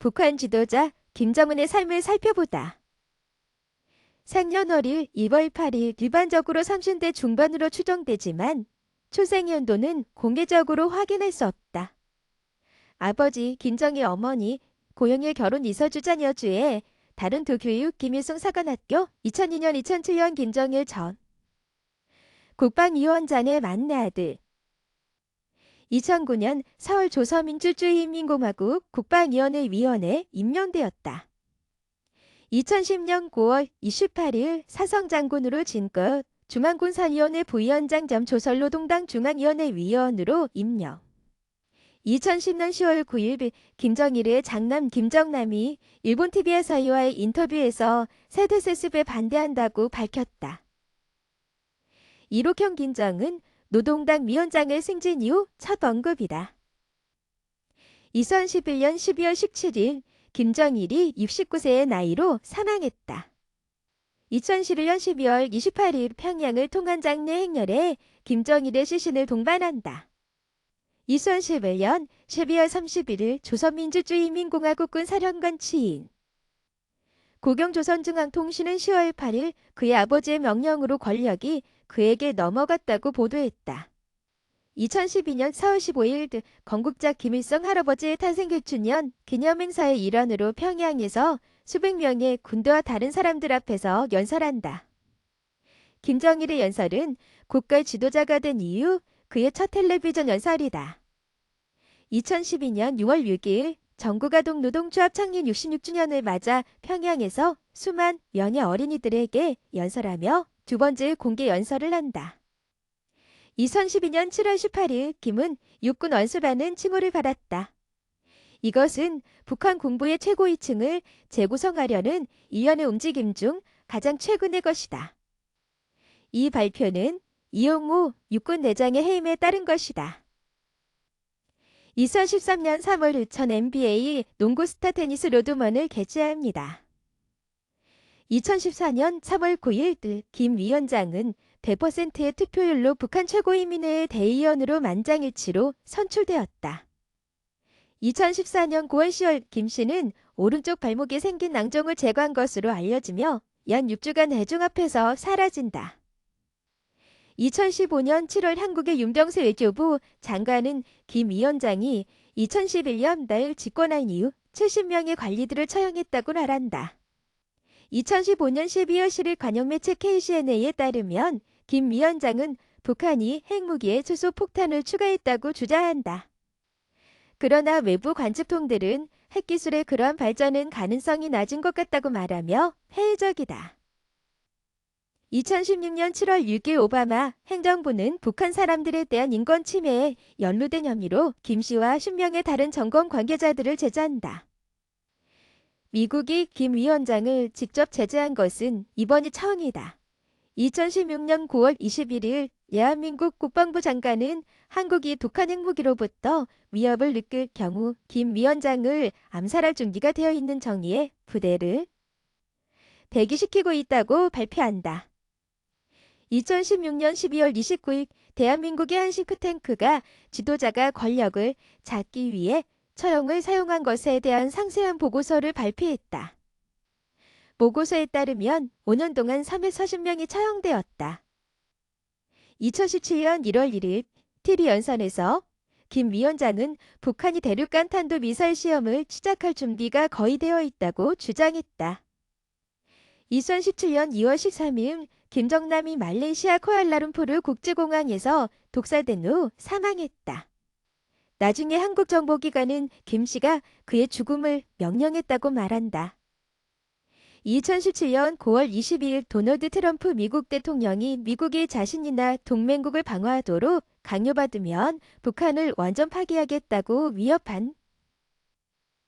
북한 지도자 김정은의 삶을 살펴보다. 생년월일 2월 8일 일반적으로 30대 중반으로 추정되지만 출생 연도는 공개적으로 확인할 수 없다. 아버지 김정희 어머니 고영일 결혼 이서주잔 여주에 다른 두 교육 김일성 사관학교 2002년 2007년 김정일 전 국방위원장의 만내 아들 2009년 서울 조선민주주의인민공화국 국방위원회 위원에 임명되었다. 2010년 9월 28일 사성장군으로 진급 중앙군사위원회 부위원장 겸 조선노동당 중앙위원회 위원으로 임명. 2010년 10월 9일 김정일의 장남 김정남이 일본 TV에서와의 인터뷰에서 세대 세습에 반대한다고 밝혔다. 이록형 김정은 노동당 위원장의 승진 이후 첫 언급이다. 2011년 12월 17일 김정일이 69세의 나이로 사망했다. 2011년 12월 28일 평양을 통한 장례 행렬에 김정일의 시신을 동반한다. 2011년 12월 31일 조선민주주의인민공화국군 사령관 취임. 고경조선중앙통신은 10월 8일 그의 아버지의 명령으로 권력이 그에게 넘어갔다고 보도했다. 2012년 4월 15일 건국자 김일성 할아버지의 탄생 100주년 기념행사의 일환으로 평양에서 수백 명의 군대와 다른 사람들 앞에서 연설한다. 김정일의 연설은 국가 지도자가 된 이후 그의 첫 텔레비전 연설이다. 2012년 6월 6일 전국아동 노동조합 창립 66주년을 맞아 평양에서 수만 연예 어린이들에게 연설하며 두 번째 공개 연설을 한다. 2012년 7월 18일 김은 육군 원수반은 칭호를 받았다. 이것은 북한 군부의 최고위층을 재구성하려는 이연의 움직임 중 가장 최근의 것이다. 이 발표는 이용우 육군 내장의 해임에 따른 것이다. 2013년 3월 전 NBA 농구 스타 테니스 로드먼을 개최합니다. 2014년 3월 9일 김 위원장은 100%의 투표율로 북한 최고인민회의 대의원으로 만장일치로 선출되었다. 2014년 9월 10월 김 씨는 오른쪽 발목에 생긴 낭종을 제거한 것으로 알려지며 연 6주간 대중 앞에서 사라진다. 2015년 7월 한국의 윤병세 외교부 장관은 김 위원장이 2011년 날 집권한 이후 70명의 관리들을 처형했다고 말한다. 2015년 12월 10일 관영매체 KCNA에 따르면 김 위원장은 북한이 핵무기에 수소 폭탄을 추가했다고 주장한다. 그러나 외부 관측통들은 핵기술의 그러한 발전은 가능성이 낮은 것 같다고 말하며 회의적이다. 2016년 7월 6일 오바마 행정부는 북한 사람들에 대한 인권 침해에 연루된 혐의로 김 씨와 10명의 다른 정권 관계자들을 제재한다. 미국이 김 위원장을 직접 제재한 것은 이번이 처음이다. 2016년 9월 21일 대한민국 국방부 장관은 한국이 북한 핵무기로부터 위협을 느낄 경우 김 위원장을 암살할 준비가 되어 있는 정의의 부대를 대기시키고 있다고 발표한다. 2016년 12월 29일 대한민국의 한 싱크탱크가 지도자가 권력을 잡기 위해 처형을 사용한 것에 대한 상세한 보고서를 발표했다. 보고서에 따르면 5년 동안 340명이 처형되었다. 2017년 1월 1일 티리 연선에서 김 위원장은 북한이 대륙간 탄도 미사일 시험을 시작할 준비가 거의 되어 있다고 주장했다. 2017년 2월 13일 김정남이 말레이시아 코알라룸푸르 국제공항에서 독살된 후 사망했다. 나중에 한국 정보기관은 김 씨가 그의 죽음을 명령했다고 말한다. 2017년 9월 22일 도널드 트럼프 미국 대통령이 미국이 자신이나 동맹국을 방어하도록 강요받으면 북한을 완전 파기하겠다고 위협한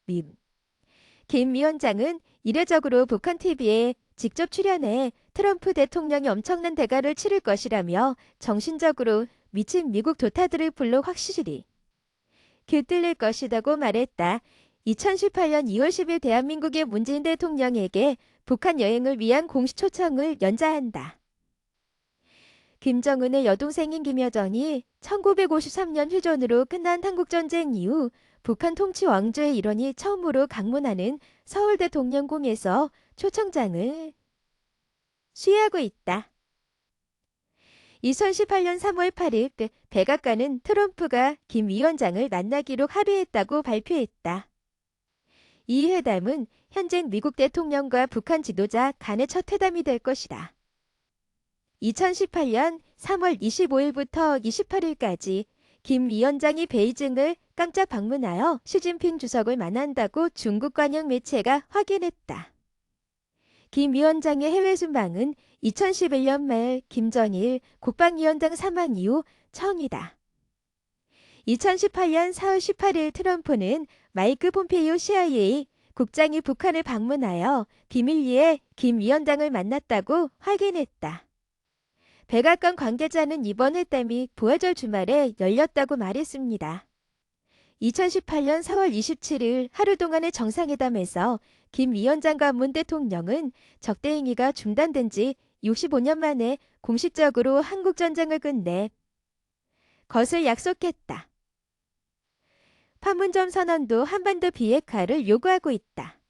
밈. 김 위원장은 이례적으로 북한 TV에 직접 출연해 트럼프 대통령이 엄청난 대가를 치를 것이라며 정신적으로 미친 미국 도타들을 불러 확실히 길들일 것이라고 말했다. 2018년 2월 10일 대한민국의 문재인 대통령에게 북한 여행을 위한 공식 초청을 연자한다. 김정은의 여동생인 김여정이 1953년 휴전으로 끝난 한국전쟁 이후 북한 통치 왕조의 일원이 처음으로 방문하는 서울대 동령궁에서 초청장을 수여하고 있다. 2018년 3월 8일 백악관은 트럼프가 김 위원장을 만나기로 합의했다고 발표했다. 이 회담은 현재 미국 대통령과 북한 지도자 간의 첫 회담이 될 것이다. 2018년 3월 25일부터 28일까지 김 위원장이 베이징을 깜짝 방문하여 시진핑 주석을 만난다고 중국 관영 매체가 확인했다. 김 위원장의 해외 순방은 2011년 말 김정일 국방위원장 사망 이후 처음이다. 2018년 4월 18일 트럼프는 마이크 폼페이오 CIA 국장이 북한을 방문하여 비밀리에 김 위원장을 만났다고 확인했다. 백악관 관계자는 이번 회담이 부활절 주말에 열렸다고 말했습니다. 2018년 4월 27일 하루 동안의 정상회담에서 김 위원장과 문 대통령은 적대행위가 중단된 지 65년 만에 공식적으로 한국 전쟁을 끝내 것을 약속했다. 판문점 선언도 한반도 비핵화를 요구하고 있다.